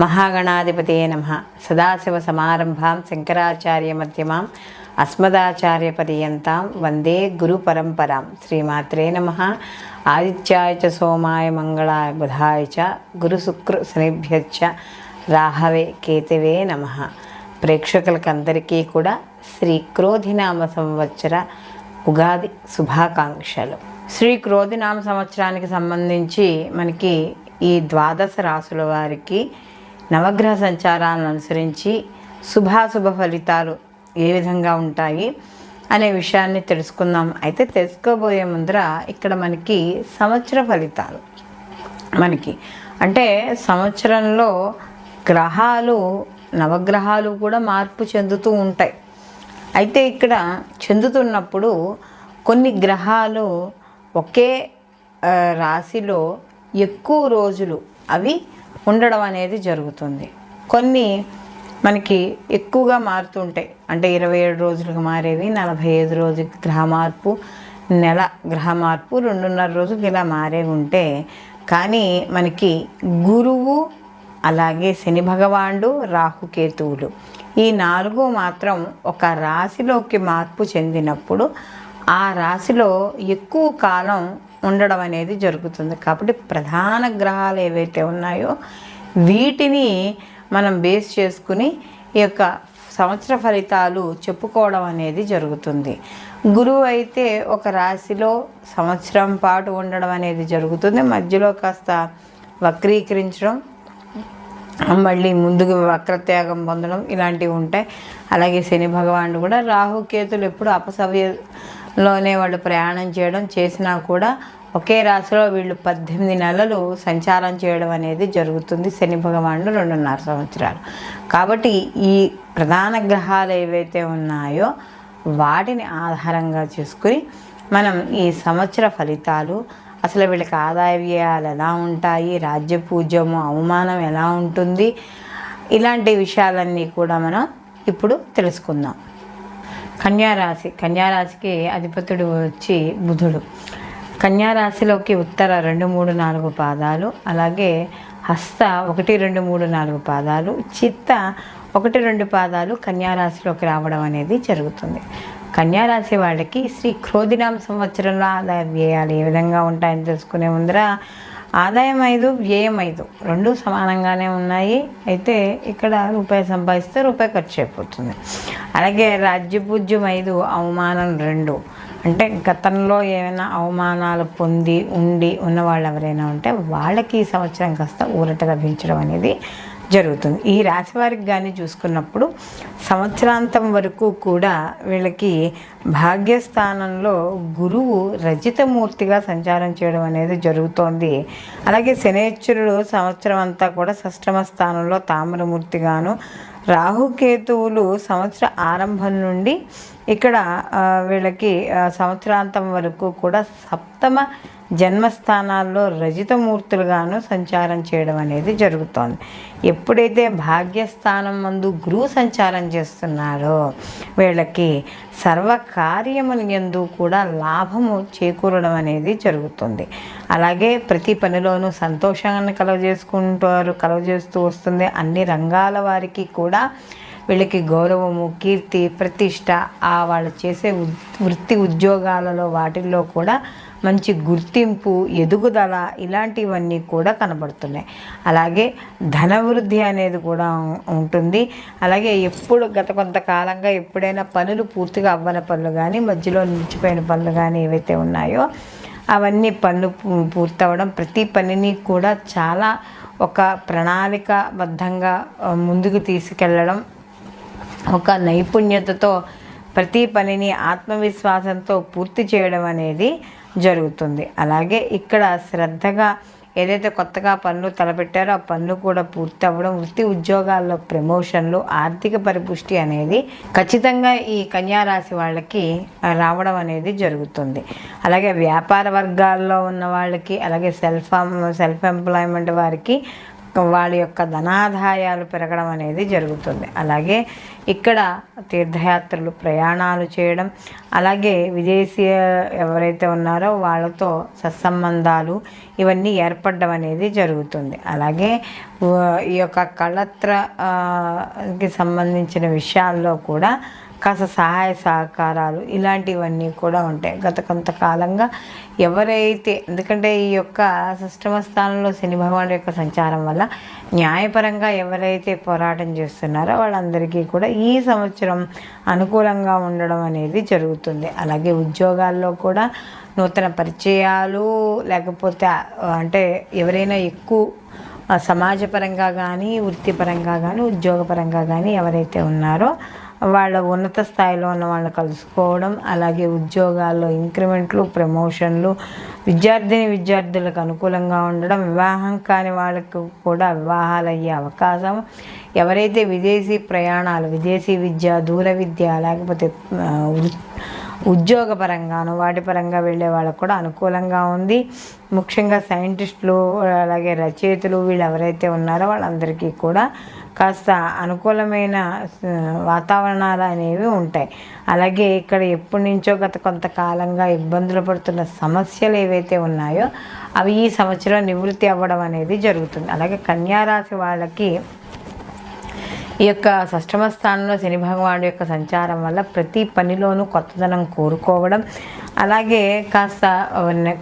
మహాగణాధిపతే నమ. సదాశివ సమారంభాం శంకరాచార్య మధ్యమాం అస్మదాచార్య పర్యంతం వందే గురు పరంపరాం. శ్రీమాత్రే నమ. ఆదిత్యాయ చ సోమాయ మంగళాయ బుధాయ చ గురు శుక్ర శనిభ్యచ్చ రాహవే కేతవే నమ. ప్రేక్షకులకందరికీ కూడా శ్రీ క్రోధినామ సంవత్సర ఉగాది శుభాకాంక్షలు. శ్రీ క్రోధినామ సంవత్సరానికి సంబంధించి మనకి ఈ ద్వాదశ రాసుల వారికి నవగ్రహ సంచారాలను అనుసరించి శుభాశుభ ఫలితాలు ఏ విధంగా ఉంటాయి అనే విషయాన్ని తెలుసుకుందాం. అయితే తెలుసుకోబోయే ముందర ఇక్కడ మనకి సంవత్సర ఫలితాలు. మనకి అంటే సంవత్సరంలో గ్రహాలు నవగ్రహాలు కూడా మార్పు చెందుతూ ఉంటాయి. అయితే ఇక్కడ చెందుతున్నప్పుడు కొన్ని గ్రహాలు ఒకే రాశిలో ఎక్కువ రోజులు అవి ఉండడం అనేది జరుగుతుంది. కొన్ని మనకి ఎక్కువగా మారుతుంటాయి. అంటే ఇరవై ఏడు రోజులకు మారేవి నలభై ఐదు రోజు గ్రహ మార్పు నెల గ్రహ మార్పు రెండున్నర రోజులు ఇలా మారే ఉంటే కానీ మనకి గురువు అలాగే శని భగవానుడు రాహుకేతువులు ఈ నాలుగు మాత్రం ఒక రాశిలోకి మార్పు చెందినప్పుడు ఆ రాశిలో ఎక్కువ కాలం ఉండడం అనేది జరుగుతుంది. కాబట్టి ప్రధాన గ్రహాలు ఏవైతే ఉన్నాయో వీటిని మనం బేస్ చేసుకుని ఈ యొక్క సంవత్సర ఫలితాలు చెప్పుకోవడం అనేది జరుగుతుంది. గురువు అయితే ఒక రాశిలో సంవత్సరం పాటు ఉండడం అనేది జరుగుతుంది. మధ్యలో కాస్త వక్రీకరించడం మళ్ళీ ముందుకు వక్రత్యాగం పొందడం ఇలాంటివి ఉంటాయి. అలాగే శని భగవానుడు కూడా రాహుకేతులు ఎప్పుడు అపసవ్య లోనే వాళ్ళు ప్రయాణం చేయడం చేసినా కూడా ఒకే రాశిలో వీళ్ళు పద్దెనిమిది నెలలు సంచారం చేయడం అనేది జరుగుతుంది శని భగవానుడు రెండున్నర సంవత్సరాలు. కాబట్టి ఈ ప్రధాన గ్రహాలు ఏవైతే ఉన్నాయో వాటిని ఆధారంగా చేసుకుని మనం ఈ సంవత్సర ఫలితాలు అసలు వీళ్ళకి ఆదాయ వ్యయాలు ఎలా ఉంటాయి రాజ్య పూజ్యము అవమానం ఎలా ఉంటుంది ఇలాంటి విషయాలన్నీ కూడా మనం ఇప్పుడు తెలుసుకుందాం. కన్యారాశి కన్యారాశికి అధిపతుడు వచ్చి బుధుడు. కన్యారాశిలోకి ఉత్తర రెండు మూడు నాలుగు పాదాలు అలాగే హస్త ఒకటి రెండు మూడు నాలుగు పాదాలు చిత్త ఒకటి రెండు పాదాలు కన్యారాశిలోకి రావడం అనేది జరుగుతుంది. కన్యారాశి వాళ్ళకి శ్రీ క్రోధినామ సంవత్సరంలో ఆదాయ వ్యయాలు ఏ విధంగా ఉంటాయని తెలుసుకునే ముందర ఆదాయం ఐదు వ్యయం ఐదు. రెండు సమానంగానే ఉన్నాయి. అయితే ఇక్కడ రూపాయి సంపాదిస్తే రూపాయి ఖర్చు అయిపోతుంది. అలాగే రాజ్యపూజ్యం ఐదు అవమానం రెండు. అంటే గతంలో ఏమైనా అవమానాలు పొంది ఉండి ఉన్న వాళ్ళు ఎవరైనా ఉంటే వాళ్ళకి ఈ సంవత్సరం కాస్త ఊరట లభించడం అనేది జరుగుతుంది. ఈ రాశి వారికి కానీ చూసుకున్నప్పుడు సంవత్సరాంతం వరకు కూడా వీళ్ళకి భాగ్యస్థానంలో గురువు రజితమూర్తిగా సంచారం చేయడం అనేది జరుగుతోంది. అలాగే శనేశ్వరుడు సంవత్సరం అంతా కూడా సష్టమ స్థానంలో తామ్రమూర్తిగాను రాహుకేతువులు సంవత్సర ఆరంభం నుండి ఇక్కడ వీళ్ళకి సంవత్సరాంతం వరకు కూడా సప్తమ జన్మస్థానాల్లో రజితమూర్తులుగాను సంచారం చేయడం అనేది జరుగుతోంది. ఎప్పుడైతే భాగ్యస్థానం మందు గురువు సంచారం చేస్తున్నారో వీళ్ళకి సర్వకార్యములు ఎందు కూడా లాభము చేకూరడం అనేది జరుగుతుంది. అలాగే ప్రతి పనిలోనూ సంతోషాన్ని కలగజేసుకుంటారు కలగజేస్తూ వస్తుంది. అన్ని రంగాల వారికి కూడా వీళ్ళకి గౌరవము కీర్తి ప్రతిష్ట ఆ వాళ్ళు చేసే వృత్తి ఉద్యోగాలలో వాటిల్లో కూడా మంచి గుర్తింపు ఎదుగుదల ఇలాంటివన్నీ కూడా కనబడుతున్నాయి. అలాగే ధన వృద్ధి అనేది కూడా ఉంటుంది. అలాగే ఎప్పుడు గత కొంతకాలంగా ఎప్పుడైనా పనులు పూర్తిగా అవ్వని పనులు కానీ మధ్యలో నిలిచిపోయిన పనులు కానీ ఏవైతే ఉన్నాయో అవన్నీ పనులు పూర్తవడం ప్రతి పనిని కూడా చాలా ఒక ప్రణాళికబద్ధంగా ముందుకు తీసుకెళ్ళడం ఒక నైపుణ్యతతో ప్రతి పనిని ఆత్మవిశ్వాసంతో పూర్తి చేయడం అనేది జరుగుతుంది. అలాగే ఇక్కడ శ్రద్ధగా ఏదైతే కొత్తగా పనులు తలపెట్టారో ఆ పనులు కూడా పూర్తి అవ్వడం వృత్తి ఉద్యోగాల్లో ప్రమోషన్లు ఆర్థిక పరిపుష్టి అనేది ఖచ్చితంగా ఈ కన్యారాశి వాళ్ళకి రావడం అనేది జరుగుతుంది. అలాగే వ్యాపార వర్గాల్లో ఉన్న వాళ్ళకి అలాగే సెల్ఫ్ సెల్ఫ్ ఎంప్లాయ్మెంట్ వారికి వాళ్ళ యొక్క ధనాదాయాలు పెరగడం అనేది జరుగుతుంది. అలాగే ఇక్కడ తీర్థయాత్రలు ప్రయాణాలు చేయడం అలాగే విదేశీయ ఎవరైతే ఉన్నారో వాళ్ళతో సత్సంబంధాలు ఇవన్నీ ఏర్పడడం అనేది జరుగుతుంది. అలాగే ఈ యొక్క కళత్ర కి సంబంధించిన విషయాల్లో కూడా కాస్త సహాయ సహకారాలు ఇలాంటివన్నీ కూడా ఉంటాయి. గత కొంతకాలంగా ఎవరైతే ఎందుకంటే ఈ యొక్క సష్టమ స్థానంలో శని భగవానుడు యొక్క సంచారం వల్ల న్యాయపరంగా ఎవరైతే పోరాటం చేస్తున్నారో వాళ్ళందరికీ కూడా ఈ సంవత్సరం అనుకూలంగా ఉండడం అనేది జరుగుతుంది. అలాగే ఉద్యోగాల్లో కూడా నూతన పరిచయాలు లేకపోతే అంటే ఎవరైనా ఎక్కువ సమాజపరంగా కానీ వృత్తిపరంగా కానీ ఉద్యోగపరంగా కానీ ఎవరైతే ఉన్నారో వాళ్ళ ఉన్నత స్థాయిలో ఉన్న వాళ్ళని కలుసుకోవడం అలాగే ఉద్యోగాల్లో ఇంక్రిమెంట్లు ప్రమోషన్లు విద్యార్థిని విద్యార్థులకు అనుకూలంగా ఉండడం వివాహం కాని వాళ్ళకు కూడా వివాహాలు అయ్యే అవకాశం. ఎవరైతే విదేశీ ప్రయాణాలు విదేశీ విద్య దూర విద్య లేకపోతే ఉద్యోగపరంగాను వాటి పరంగా వెళ్ళే వాళ్ళకు కూడా అనుకూలంగా ఉంది. ముఖ్యంగా సైంటిస్టులు అలాగే రచయితలు వీళ్ళు ఎవరైతే ఉన్నారో వాళ్ళందరికీ కూడా కాస్త అనుకూలమైన వాతావరణాలు అనేవి ఉంటాయి. అలాగే ఇక్కడ ఎప్పటి నుంచో గత కొంతకాలంగా ఇబ్బందులు పడుతున్న సమస్యలు ఏవైతే ఉన్నాయో అవి ఈ సంవత్సరం నివృత్తి అవ్వడం అనేది జరుగుతుంది. అలాగే కన్యారాశి వాళ్ళకి ఈ యొక్క షష్టమ స్థానంలో శని భగవానుడు యొక్క సంచారం వల్ల ప్రతి పనిలోనూ కొత్తదనం కోరుకోవడం అలాగే కాస్త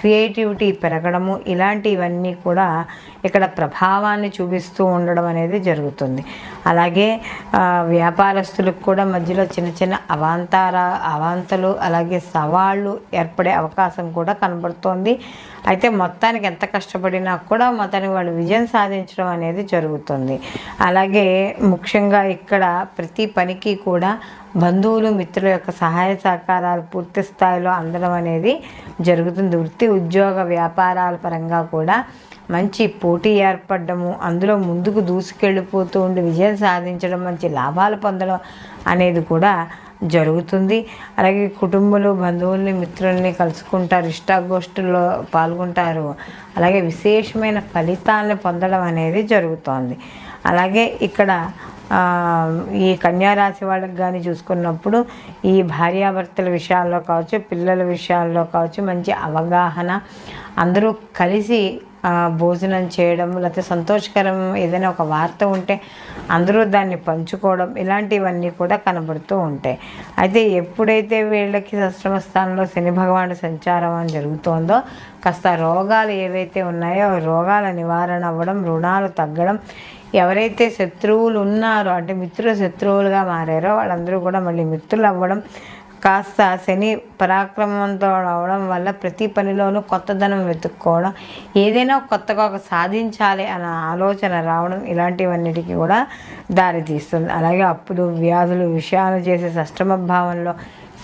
క్రియేటివిటీ పెరగడము ఇలాంటివన్నీ కూడా ఇక్కడ ప్రభావాన్ని చూపిస్తూ ఉండడం అనేది జరుగుతుంది. అలాగే వ్యాపారస్తులకు కూడా మధ్యలో చిన్న చిన్న అవాంతర అవాంతలు అలాగే సవాళ్ళు ఏర్పడే అవకాశం కూడా కనబడుతోంది. అయితే మొత్తానికి ఎంత కష్టపడినా కూడా మొత్తానికి వాళ్ళు విజయం సాధించడం అనేది జరుగుతుంది. అలాగే ముఖ్యంగా ఇక్కడ ప్రతి పనికి కూడా బంధువులు మిత్రుల యొక్క సహాయ సహకారాలు పూర్తి స్థాయిలో అందడం అనేది జరుగుతుంది. వృత్తి ఉద్యోగ వ్యాపారాల పరంగా కూడా మంచి పోటీ ఏర్పడము అందులో ముందుకు దూసుకెళ్ళిపోతూ ఉండి విజయం సాధించడం మంచి లాభాలు పొందడం అనేది కూడా జరుగుతుంది. అలాగే కుటుంబాలు బంధువుల్ని మిత్రుల్ని కలుసుకుంటారు ఇష్టాగోష్ఠుల్లో పాల్గొంటారు. అలాగే విశేషమైన ఫలితాలను పొందడం అనేది జరుగుతోంది. అలాగే ఇక్కడ ఈ కన్యారాశి వాళ్ళకి కానీ చూసుకున్నప్పుడు ఈ భార్యాభర్తల విషయాల్లో కావచ్చు పిల్లల విషయాల్లో కావచ్చు మంచి అవగాహన అందరూ కలిసి భోజనం చేయడం లేకపోతే సంతోషకరం ఏదైనా ఒక వార్త ఉంటే అందరూ దాన్ని పంచుకోవడం ఇలాంటివన్నీ కూడా కనబడుతూ ఉంటాయి. అయితే ఎప్పుడైతే వీళ్ళకి సశ్రమ స్థానంలో శని భగవాను సంచారం అని జరుగుతోందో కాస్త రోగాలు ఏవైతే ఉన్నాయో రోగాల నివారణ అవ్వడం రుణాలు తగ్గడం ఎవరైతే శత్రువులు ఉన్నారో అంటే మిత్రులు శత్రువులుగా మారారో వాళ్ళందరూ కూడా మళ్ళీ మిత్రులు అవ్వడం కాస్త శని పరాక్రమంతో అవడం వల్ల ప్రతి పనిలోనూ కొత్తదనం వెతుక్కోవడం ఏదైనా కొత్తగా ఒక సాధించాలి అన్న ఆలోచన రావడం ఇలాంటివన్నిటికీ కూడా దారితీస్తుంది. అలాగే అప్పులు వ్యాధులు విషయాలు చేసే సష్టమ భావంలో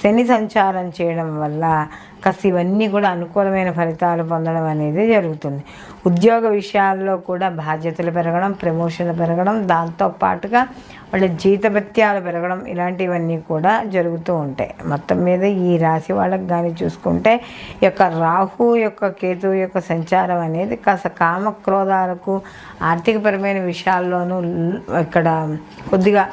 శని సంచారం చేయడం వల్ల కాస్త ఇవన్నీ కూడా అనుకూలమైన ఫలితాలు పొందడం అనేది జరుగుతుంది. ఉద్యోగ విషయాల్లో కూడా బాధ్యతలు పెరగడం ప్రమోషన్లు పెరగడం దాంతో పాటుగా వాళ్ళ జీతభత్యాలు పెరగడం ఇలాంటివన్నీ కూడా జరుగుతూ ఉంటాయి. మొత్తం మీద ఈ రాశి వాళ్ళకి కానీ చూసుకుంటే ఈ యొక్క రాహు యొక్క కేతు యొక్క సంచారం అనేది కాస్త కామక్రోధాలకు ఆర్థికపరమైన విషయాల్లోనూ ఇక్కడ కొద్దిగా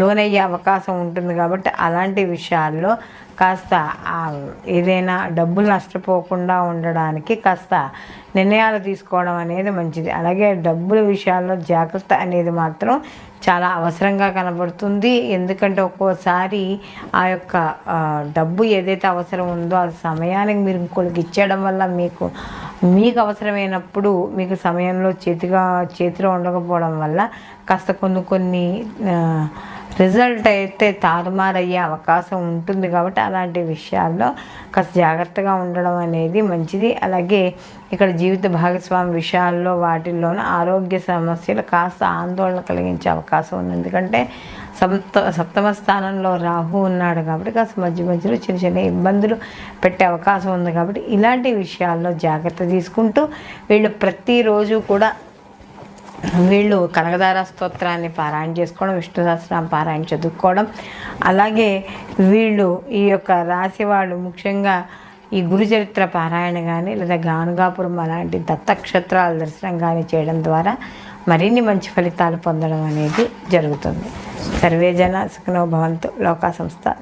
లోనయ్యే అవకాశం ఉంటుంది కాబట్టి అలాంటి విషయాల్లో కాస్త ఏదైనా డబ్బులు నష్టపోకుండా ఉండడానికి కాస్త నిర్ణయాలు తీసుకోవడం అనేది మంచిది. అలాగే డబ్బుల విషయాల్లో జాగ్రత్త అనేది మాత్రం చాలా అవసరంగా కనబడుతుంది. ఎందుకంటే ఒక్కోసారి ఆ యొక్క డబ్బు ఏదైతే అవసరం ఉందో ఆ సమయానికి మీరు ఇంకోళ్ళకి ఇచ్చేయడం వల్ల మీకు మీకు అవసరమైనప్పుడు మీకు సమయంలో చేతిగా చేతిలో ఉండకపోవడం వల్ల కాస్త కొన్ని కొన్ని రిజల్ట్ అయితే తారుమారయ్యే అవకాశం ఉంటుంది కాబట్టి అలాంటి విషయాల్లో కాస్త జాగ్రత్తగా ఉండడం అనేది మంచిది. అలాగే ఇక్కడ జీవిత భాగస్వామి విషయాల్లో వాటిల్లోనూ ఆరోగ్య సమస్యలు కాస్త ఆందోళన కలిగించే అవకాశం ఉంది. ఎందుకంటే సప్త సప్తమ స్థానంలో రాహు ఉన్నాడు కాబట్టి కాస్త మధ్య మధ్యలో చిన్న చిన్న ఇబ్బందులు పెట్టే అవకాశం ఉంది కాబట్టి ఇలాంటి విషయాల్లో జాగ్రత్త తీసుకుంటూ వీళ్ళు ప్రతిరోజు కూడా వీళ్ళు కనకదార స్తోత్రాన్ని పారాయణ చేసుకోవడం విష్ణు సహస్రం పారాయణ చదువుకోవడం. అలాగే వీళ్ళు ఈ యొక్క రాశి వాళ్ళు ముఖ్యంగా ఈ గురుచరిత్ర పారాయణ కానీ లేదా గానుగాపురం అలాంటి దత్తక్షేత్రాల దర్శనం కానీ చేయడం ద్వారా మరిన్ని మంచి ఫలితాలు పొందడం అనేది జరుగుతుంది. సర్వేజన సుఖనో భవంతు. లోకా సంస్థ